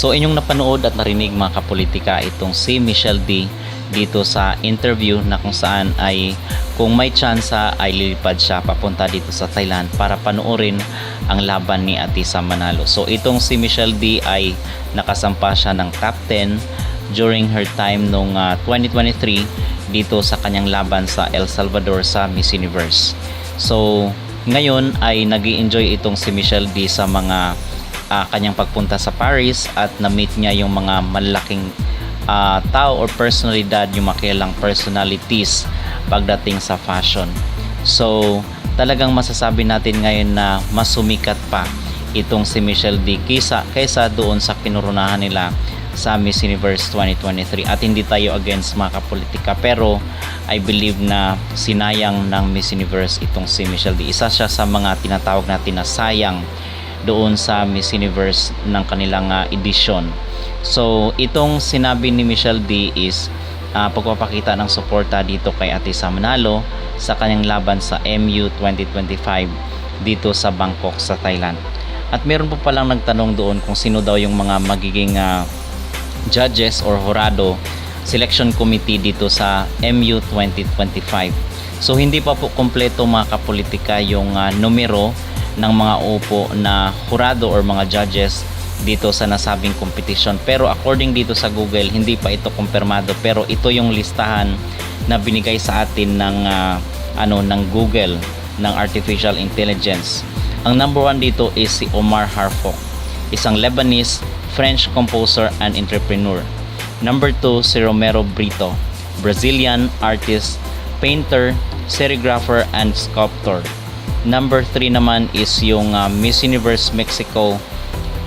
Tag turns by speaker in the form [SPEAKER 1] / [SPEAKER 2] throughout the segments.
[SPEAKER 1] So inyong napanood at narinig mga kapolitika itong si Michelle D dito sa interview na kung saan ay kung may tsansa ay lilipad siya papunta dito sa Thailand para panoorin ang laban ni Atisa Manalo. So itong si Michelle D ay nakasampa siya ng top 10 during her time nung ah, 2023 dito sa kanyang laban sa El Salvador sa Miss Universe. So ngayon ay nag enjoy itong si Michelle D sa mga ah, kanyang pagpunta sa Paris at na-meet niya yung mga malaking ah, tao or personalidad, yung makilang personalities pagdating sa fashion. So, talagang masasabi natin ngayon na mas sumikat pa itong si Michelle D kaysa, kaysa doon sa kinurunahan nila sa Miss Universe 2023 at hindi tayo against mga kapolitika pero I believe na sinayang ng Miss Universe itong si Michelle D isa siya sa mga tinatawag natin na sayang doon sa Miss Universe ng kanilang ah, edisyon so itong sinabi ni Michelle D is ah, pagpapakita ng suporta dito kay Ate Samanalo sa kanyang laban sa MU 2025 dito sa Bangkok sa Thailand at meron po palang nagtanong doon kung sino daw yung mga magiging ah, judges or horado selection committee dito sa MU 2025. So hindi pa po kompleto mga kapolitika yung ah, numero ng mga upo na horado or mga judges dito sa nasabing competition. Pero according dito sa Google, hindi pa ito kumpirmado pero ito yung listahan na binigay sa atin ng ah, ano ng Google ng artificial intelligence. Ang number one dito is si Omar Harfok, isang Lebanese French composer and entrepreneur. Number 2, si Romero Brito, Brazilian artist, painter, serigrapher, and sculptor. Number 3 naman is yung uh, Miss Universe Mexico,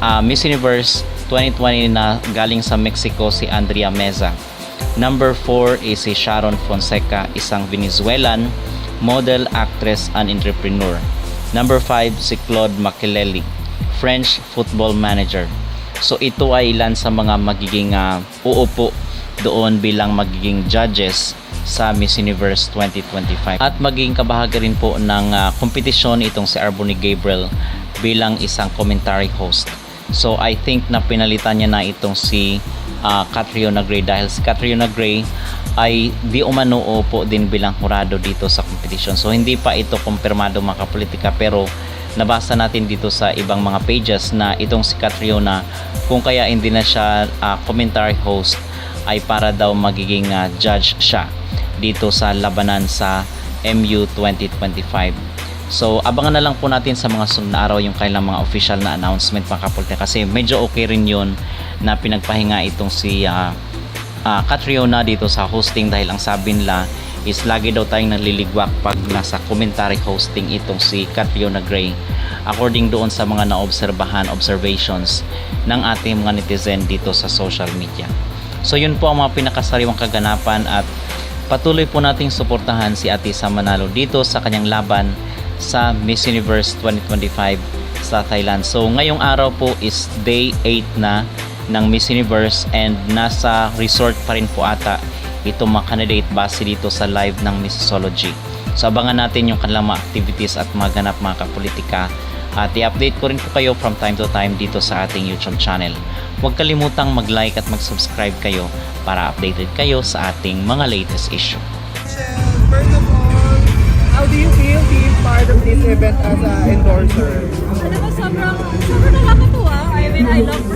[SPEAKER 1] uh, Miss Universe 2020 na galing sa Mexico si Andrea Meza. Number 4 is si Sharon Fonseca, isang Venezuelan, model, actress, and entrepreneur. Number 5 si Claude Makelele, French football manager. So ito ay ilan sa mga magiging uh, uupo doon bilang magiging judges sa Miss Universe 2025. At magiging kabahagi rin po ng uh, kompetisyon itong si Arboni Gabriel bilang isang commentary host. So I think na pinalitan niya na itong si uh, Catriona Gray dahil si Catriona Gray ay di umano po din bilang hurado dito sa competition. So hindi pa ito kumpirmado mga kapolitika pero nabasa natin dito sa ibang mga pages na itong si Catriona kung kaya hindi na siya ah, commentary host ay para daw magiging ah, judge siya dito sa labanan sa MU 2025. So abangan na lang po natin sa mga sunod na araw yung kailang mga official na announcement mga kapulte kasi medyo okay rin yun na pinagpahinga itong si ah, ah, Catriona dito sa hosting dahil ang sabi nila is lagi daw tayong naliligwak pag nasa commentary hosting itong si Catriona Gray according doon sa mga naobserbahan observations ng ating mga netizen dito sa social media. So yun po ang mga pinakasariwang kaganapan at patuloy po nating suportahan si Ate Sam Manalo dito sa kanyang laban sa Miss Universe 2025 sa Thailand. So ngayong araw po is day 8 na ng Miss Universe and nasa resort pa rin po ata itong mga candidate base dito sa live ng Missology. So abangan natin yung kanilang mga activities at mga ganap mga kapolitika at i-update ko rin po kayo from time to time dito sa ating YouTube channel. Huwag kalimutang mag-like at mag-subscribe kayo para updated kayo sa ating mga latest issue.
[SPEAKER 2] First of all, how do you feel being part of this event as an endorser?
[SPEAKER 3] Alam mo, sobrang, sobrang nakakatuwa. I mean, I love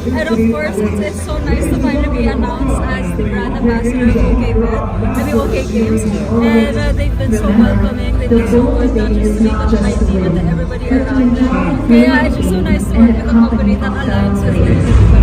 [SPEAKER 3] And of course, it's, it's so nice to finally be announced as the brand ambassador of OK Bet, I mean, OK Games. And uh, they've been so welcoming. They've been so good, not just to me, but to my team and to everybody around them. Kaya it's just so nice to work with a company that aligns with me.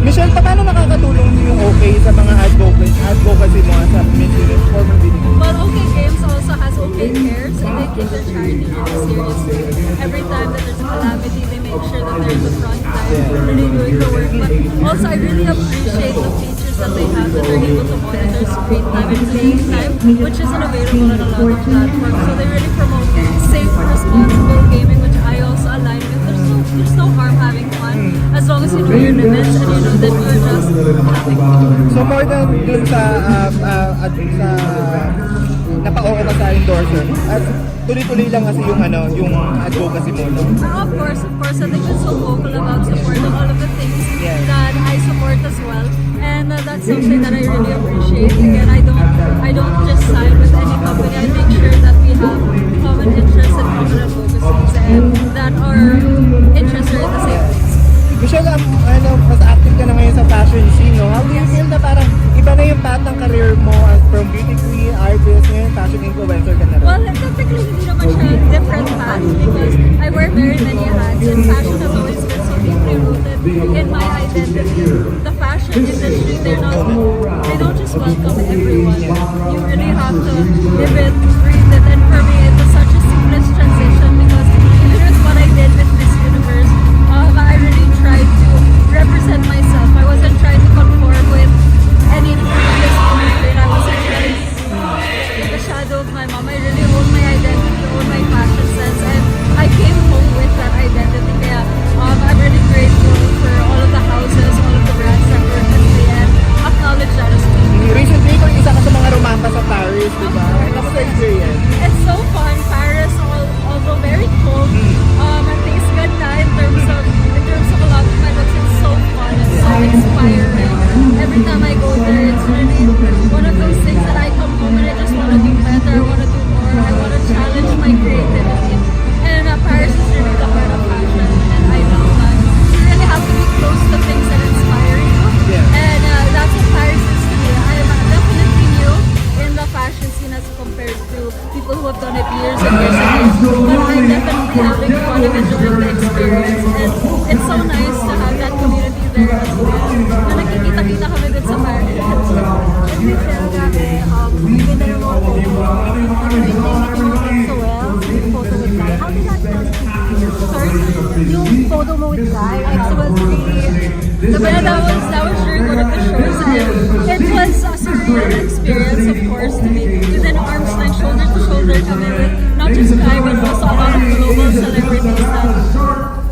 [SPEAKER 2] Michelle, paano nakakatulong yung okay sa mga advocacy, advocacy mo as a Miss Universe former winning?
[SPEAKER 3] But OK Games also has OK Cares, and they take their charity really seriously. Every time that there's a calamity, they make sure that they're in the front line, really doing the work. But also, I really appreciate the features that they have that they're able to monitor screen time and playing time, which isn't available on a lot of platforms. So they really promote safe, responsible gaming, which I also align with. There's no, there's no harm having fun as long as you know your limits and you know that you're just having fun.
[SPEAKER 2] So more than sa, uh, uh, at, sa napa-oo ka sa endorser. At tuloy-tuloy lang kasi yung ano, yung advocacy mo. No?
[SPEAKER 3] Uh, of course, of course, and I've been so vocal about supporting all of the things
[SPEAKER 2] Yeah.
[SPEAKER 3] that I support as well, and uh, that's something that I really appreciate. Again, I don't, I don't just side with any company. I make sure that we have common interests and common advocacies, and that our interests are in the same.
[SPEAKER 2] Michelle, um, ano, mas active ka na ngayon sa fashion scene, no? How do you feel na parang iba na yung path ng career mo as from beauty queen, artist, ngayon fashion influencer ka na rin?
[SPEAKER 3] Well, technically, hindi naman siya different path because I wear very many hats and fashion has always been so deeply rooted in my identity. The fashion industry, they're not, they don't just welcome everyone. You of my mom. I really own my identity, own my fashion sense, and I came home with that identity. Kaya um, I'm really grateful for all of the houses, all of the brands that work with me, and acknowledge that as well.
[SPEAKER 2] Recently, kung isa ka sa mga rumampa sa Paris, di ba? Kamusta experience?
[SPEAKER 3] It's so having fun and enjoying the experience.
[SPEAKER 4] yung photo mo with Guy, I was really,
[SPEAKER 3] the band that was, that was during one of the shows, it was a surreal experience, of course, to be within arm's length, shoulder to shoulder, coming with not just Guy, but also a lot of global celebrities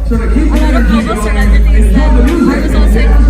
[SPEAKER 3] a lot of global celebrities that I was also